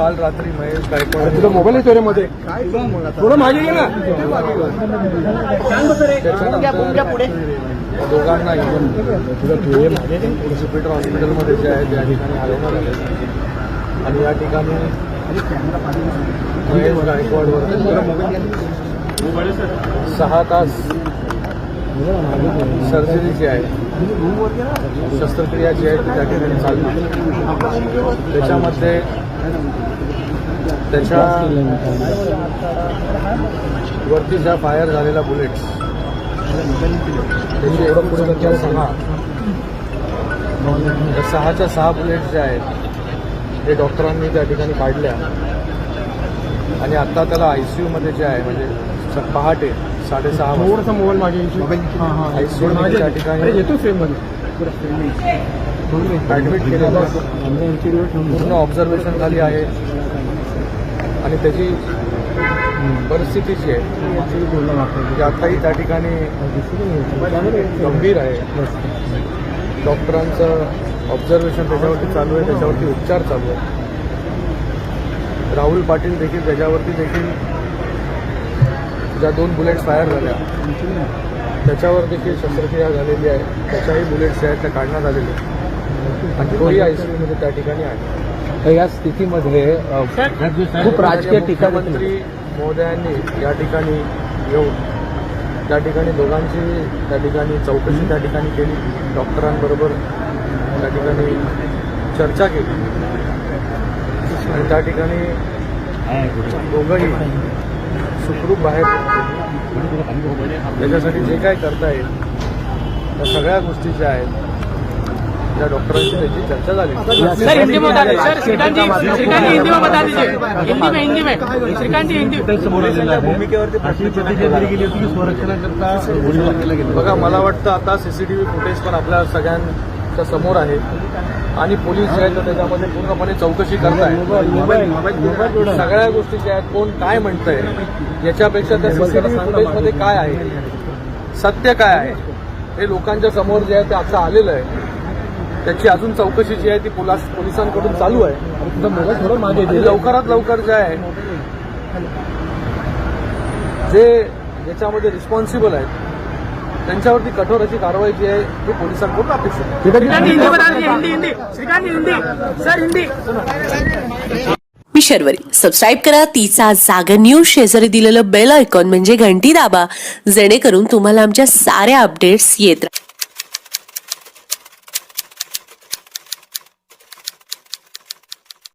काल रात्री महेश गायकवाड तुझा मोबाईल आहे चोरीमध्ये थोडं मागे घे ना. त्याच्यानंतर या दोघांना इव्हन ज्युपिटर हॉस्पिटलमध्ये जे आहे त्या ठिकाणी हलवण्यात आले आणि या ठिकाणी महेश गायकवाडवर. सहा तास सर्जरी जी आहे. शस्त्रक्रिया जी आहे ती त्या ठिकाणी चालणार त्याच्यामध्ये त्याच्या वरती ज्या फायर झालेल्या बुलेट्स त्याची एकूण संख्या सहा त्या सहाच्या सहा बुलेट्स ज्या आहेत ते डॉक्टरांनी त्या ठिकाणी काढल्या. आणि आत्ता त्याला आय सी यूमध्ये जे आहे म्हणजे पहाटे साडेसहा थोडासा मोबाईल हां हां. त्या ठिकाणी- येतो ॲडमिट केलेलं. पूर्ण ऑब्झर्वेशन झाली आहे. आणि त्याची परिस्थिती जी आहे ती आत्ताही त्या ठिकाणी गंभीर आहे. डॉक्टरांचं ऑब्झर्वेशन त्याच्यावरती चालू आहे त्याच्यावरती उपचार चालू आहे. राहुल पाटील देखील त्याच्यावरती देखील ज्या दोन बुलेट्स फायर झाल्या त्याच्यावर देखील शस्त्रक्रिया झालेली आहे. त्याच्याही बुलेट्स आहेत त्या काढण्यात आलेल्या आणि तोही आय सी यूमध्ये त्या ठिकाणी आहे. तर या स्थितीमध्ये खूप राजकीय टीका मंत्री महोदयांनी या ठिकाणी येऊन त्या ठिकाणी दोघांची त्या ठिकाणी चौकशी त्या ठिकाणी केली. डॉक्टरांबरोबर त्या ठिकाणी चर्चा केली. आणि त्या ठिकाणी दोघंही सुखरूप बाहेर. त्याच्यासाठी जे काय करता येईल त्या सगळ्या गोष्टी ज्या आहेत त्या डॉक्टरांशी त्याची चर्चा झाली. सर हिंदी में बता दीजिए सर श्रीकांत जी श्रीकांत जी हिंदी में बता दीजिए. हिंदी में हिंदी में. श्रीकांत जी हिंदी बघा मला वाटतं आता सीसीटीव्ही फुटेज पण आपल्या सगळ्यांच्या समोर आहे. आणि पोलीस जे आहेत तर त्याच्यामध्ये पूर्णपणे चौकशी करताय सगळ्या गोष्टी ज्या आहेत कोण काय म्हणतंय याच्यापेक्षा त्या सीसीटीव्ही फुटेजमध्ये काय आहे? सत्य काय आहे? हे लोकांच्या समोर जे आहे ते आता आलेलं आहे. त्याची अजून चौकशी जी आहे ती पोलास पोलिसांकडून चालू आहे. लवकरात लवकर जे आहे जे याच्यामध्ये रिस्पॉन्सिबल आहेत त्यांच्यावरती कठोर अशी कारवाई जी आहे ती पोलिसांकडून अपेक्षित मी शर्वरी. सबस्क्राईब करा. तिचा जागर न्यूज शेजारी दिलेलं बेल आयकॉन म्हणजे घंटी दाबा. जेणेकरून तुम्हाला आमच्या साऱ्या अपडेट्स येत राहतील